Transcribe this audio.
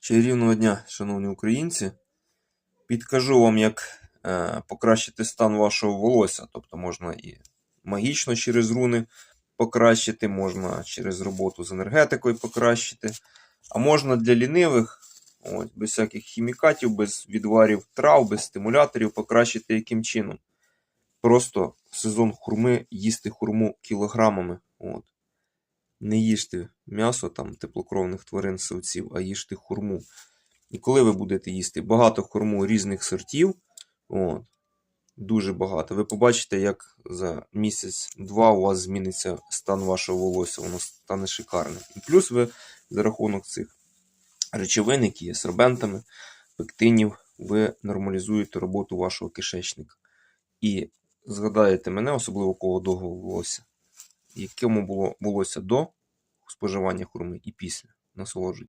Чарівного дня, шановні українці. Підкажу вам, як е, покращити стан вашого волосся. Тобто можна і магічно через руни покращити, можна через роботу з енергетикою покращити. А можна для лінивих, ось, без всяких хімікатів, без відварів трав, без стимуляторів покращити яким чином. Просто в сезон хурми їсти хурму кілограмами. От. Не їжте м'ясо там теплокровних тварин савців, а їжте хурму. І коли ви будете їсти багато хурму різних сортів, от, дуже багато, ви побачите, як за місяць-два у вас зміниться стан вашого волосся, воно стане шикарним. І плюс ви за рахунок цих речовин, які є сорбентами, пектинів, ви нормалізуєте роботу вашого кишечника. І згадаєте мене, особливо кого довго волосся, якому було волосся до споживання хурми і після. Насолоджуйтесь.